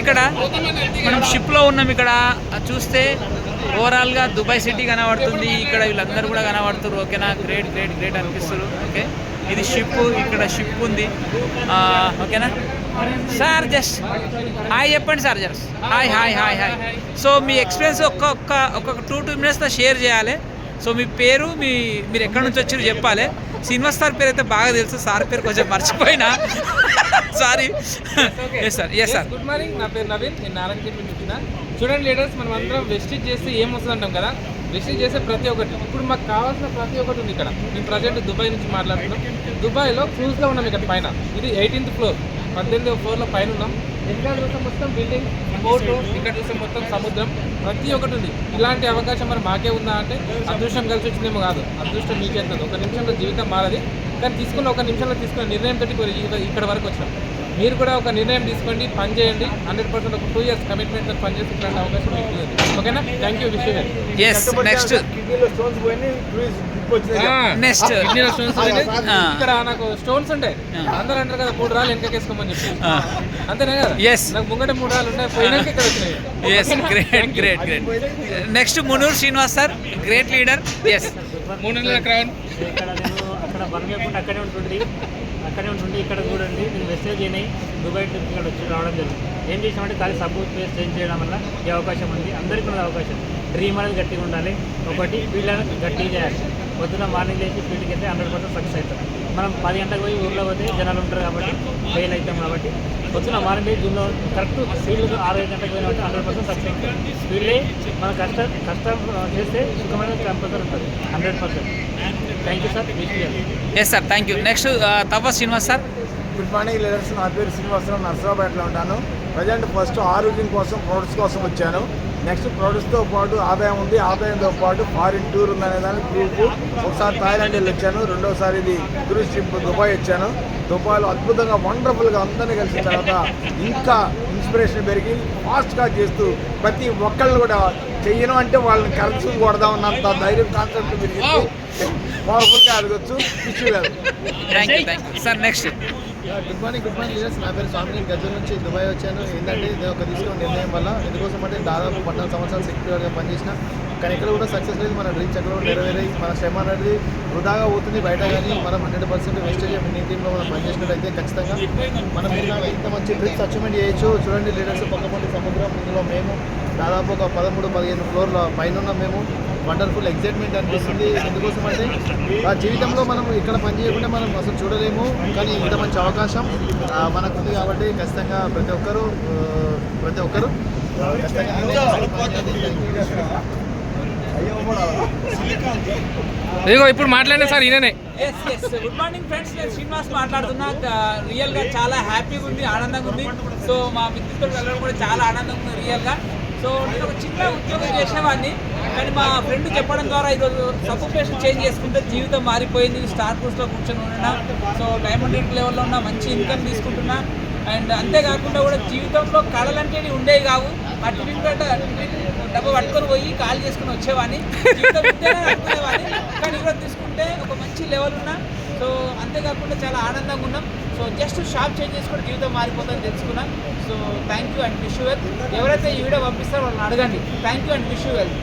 ఇక్కడ మనం షిప్లో ఉన్నాం ఇక్కడ. చూస్తే ఓవరాల్గా దుబాయ్ సిటీ కనబడుతుంది. ఇక్కడ వీళ్ళందరూ కూడా కనబడుతున్నారు ఓకేనా గ్రేట్ గ్రేట్ గ్రేట్ అనిపిస్తారు ఓకే ఇది షిప్ ఇక్కడ షిప్ ఉంది. ఆ, ఓకేనా సార్ జస్ట్ హాయ్ చెప్పండి sir just hi hi hi hi so మీ ఎక్స్పీరియన్స్ ఒక్క ఒక్క ఒక్కొక్క టూ టూ మినిట్స్లో షేర్ చేయాలి. సో మీ పేరు మీ మీరు ఎక్కడి నుంచి వచ్చారో చెప్పాలి. శ్రీనివాస్ సార్ పేరు అయితే బాగా తెలుసు సార్ పేరు కొంచెం మర్చిపోయినా. Sorry yes sir yes sir good morning నా పేరు నవీన్ నేను నారాయణగిరి నుంచి వచ్చిన. చూడండి లీడర్స్ మనం అందరం వెస్టిజ్ చేస్తే ఏం వస్తుంది అంటాం కదా? వెస్టిజ్ చేసే ప్రతి ఒక్కటి. ఇప్పుడు మాకు కావాల్సిన ప్రతి ఒక్కటి ఉంది ఇక్కడ. మేము ప్రజెంట్ దుబాయ్ నుంచి మాట్లాడుతున్నాం. దుబాయ్లో క్రూజ్లో ఉన్నాం ఇక్కడ పైన. ఇది ఎయిటీన్త్ ఫ్లోర్ పద్దెనిమిదవ ఫ్లోర్లో పైన ఉన్నాం. ఇక్కడ చూస్తే మొత్తం బిల్డింగ్ బోటు ఇక్కడ చూస్తే మొత్తం సముద్రం ప్రతి ఒక్కటి ఉంది. ఇలాంటి అవకాశం మరి మాకే ఉందా అంటే అదృష్టం కలిసి వచ్చిందేమో కాదు. అదృష్టం మీకే ఉంటుంది ఒక నిమిషంలో జీవితం మారది. కానీ తీసుకున్న ఒక నిమిషంలో తీసుకున్న నిర్ణయం తోటి ఇక్కడ వరకు వచ్చినాం. మీరు కూడా ఒక నిర్ణయం తీసుకోండి పని చేయండి. హండ్రెడ్ పర్సెంట్ ఒక టూ ఇయర్స్ కమిట్మెంట్ పని చేసి ఇట్లాంటి అవకాశం మీకు ఓకేనా? Thank you wishes next కిడ్నీలో స్టోన్స్ పోయి క్రూజ్ ట్రిప్ వచ్చింది నెక్స్ట్ ఇక్కడ నాకు స్టోన్స్ ఉంటాయి. అందరూ అంటారు కదా మూడు రాళ్ళు వెనకేసుకోమని చెప్పి. అంతేనే కదా? Yes. నాకు ముంగట మూడు రాళ్ళు ఉన్నాయి పోయినాక ఇక్కడ వచ్చినాయి. Yes great great great next Munur Srinivas sir great leader yes మూడు నెలల క్రౌన్ అక్కడ బంగకుండా అక్కడే ఉంటుంది. అక్కడే ఉంటుంది ఇక్కడ చూడండి. నేను మెసేజ్ అయినాయి దుబాయ్ ట్రిప్ ఇక్కడ వచ్చి రావడం జరిగింది ఏం చేసామంటే ఖాళీ సబ్బు పేస్ట్ చేంజ్ చేయడం వల్ల ఈ అవకాశం ఉంది. అందరికీ ఉన్నది అవకాశం డ్రీమ్ అనేది గట్టిగా ఉండాలి. ఒకటి ఫీల్డ్ అనేది గట్టిగా చేయాలి. పొద్దున మార్నింగ్ లేచి ఫీల్డ్కి వెళ్తే హండ్రెడ్ పర్సెంట్ సక్సెస్ అవుతాం. మనం పది గంటలకు పోయి ఊర్లో పోతే జనాలు ఉంటారు కాబట్టి ఫెయిల్ అవుతాం కాబట్టి పొద్దున మార్నింగ్ లేచి జూన్లో కరెక్ట్ ఫీల్డ్ ఆరు ఐదు గంటలకు పోయిన కాబట్టి హండ్రెడ్ పర్సెంట్ సక్సెస్ అవుతాం. ఫీల్డే మన కష్టం కష్టం చేస్తే సుఖమైన కంపల్సరీ ఉంటుంది. Hundred percent. Thank you sir wishes sir thank you next Tapas Srinivas sir good morning leaders నా పేరు శ్రీనివాసరావు నర్సరావుపేటలో ఉంటాను. ప్రజెంట్ ఫస్ట్ ఆరోగ్యం కోసం ప్రొడక్ట్స్ కోసం వచ్చాను. నెక్స్ట్ ప్రొడక్ట్స్తో పాటు ఆదాయం ఉంది. ఆదాయంతో పాటు ఫారిన్ టూర్ ఉందనే దానికి ప్రూఫ్ ఒకసారి థాయిలాండ్ వెళ్ళి వచ్చాను. రెండోసారి ఇది టూరిస్ట్ ట్రిప్ దుబాయ్ వచ్చాను. దుబాయ్లో అద్భుతంగా వండర్ఫుల్గా అందరినీ కలిసిన తర్వాత ఇంకా ఇన్స్పిరేషన్ పెరిగి ఫాస్ట్గా చేస్తూ ప్రతి ఒక్కళ్ళు కూడా చెయ్యను అంటే వాళ్ళని కరెక్ట్ కొడదామన్నంత ధైర్యం కాన్సెప్ట్ పెరిగింది. పవర్ఫుల్గా అడగచ్చు. ఇష్యూ లేదు sir next good morning good morning leaders నా పేరు స్వామి గజ్జల నుంచి దుబాయ్ వచ్చాను. ఏంటంటే ఇది ఒక తీసుకున్న నిర్ణయం వల్ల. ఎందుకోసం అంటే దాదాపు పద్నాలుగు సంవత్సరాలు సెక్యూర్గా పనిచేసిన కానీ ఎక్కడ కూడా సక్సెస్ లేదు. మన డ్రీమ్స్ ఎక్కడ కూడా నెరవేరాయి మన శ్రమ అనేది వృధాగా పోతుంది. బయట కానీ మనం హండ్రెడ్ పర్సెంట్ వేస్టేజ్ ఇండియన్ టీంలో మనం పనిచేసినట్లయితే ఖచ్చితంగా మనం ఇంత మంచి డ్రీమ్స్ అచీవ్మెంట్ చేయొచ్చు. చూడండి లీడర్స్ పక్కపండి సముద్రం. ఇందులో మేము దాదాపు ఒక పదమూడు పదిహేను ఫ్లోర్ల పైన ఉన్నాం మేము. వండర్ఫుల్ ఎగ్జైట్మెంట్ అనిపిస్తుంది. ఎందుకోసం అంటే ఆ జీవితంలో మనం ఇక్కడ పని చేయకుండా మనం అసలు చూడలేము. కానీ ఇంత మంచి అవకాశం మనకు ఉంది కాబట్టి ఖచ్చితంగా ప్రతి ఒక్కరూ ప్రతి ఒక్కరూ ఖచ్చితంగా ఇదిగో ఇప్పుడు మాట్లాడినా సార్ ఈయననే. గుడ్ మార్నింగ్ ఫ్రెండ్స్ నేను శ్రీనివాస్ మాట్లాడుతున్నా. రియల్గా చాలా హ్యాపీగా ఉంది ఆనందంగా ఉంది. సో మా మిత్రులతో వెళ్ళడం కూడా చాలా ఆనందంగా ఉంది రియల్గా. సో నేను ఒక చిన్న ఉద్యోగం చేసేవాడిని కానీ మా ఫ్రెండ్ చెప్పడం ద్వారా ఈరోజు సబ్స్క్రిప్షన్ చేంజ్ చేసుకుంటే జీవితం మారిపోయింది. స్టార్లో కూర్చొని ఉన్నా. సో డైమండ్ రేట్ లెవెల్లో ఉన్న మంచి ఇన్కమ్ తీసుకుంటున్నా. అండ్ అంతేకాకుండా కూడా జీవితంలో కళలంటే ఉండేవి కావు. ఆ టిఫిన్ డబ్బు పట్టుకొని పోయి కాల్ చేసుకుని వచ్చేవాడిని. జీవితం అనుకునేవాడిని కానీ ఈరోజు తీసుకుంటే ఒక మంచి లెవెల్ ఉన్నా. సో అంతేకాకుండా చాలా ఆనందంగా ఉన్నాం. సో జస్ట్ షాప్ చేంజ్ చేసుకుంటే జీవితం మారిపోతుందని తెలుసుకున్నాం. So thank you and wish well ఎవరైతే ఈ వీడియో పంపిస్తారో వాళ్ళని అడగండి. Thank you and wish well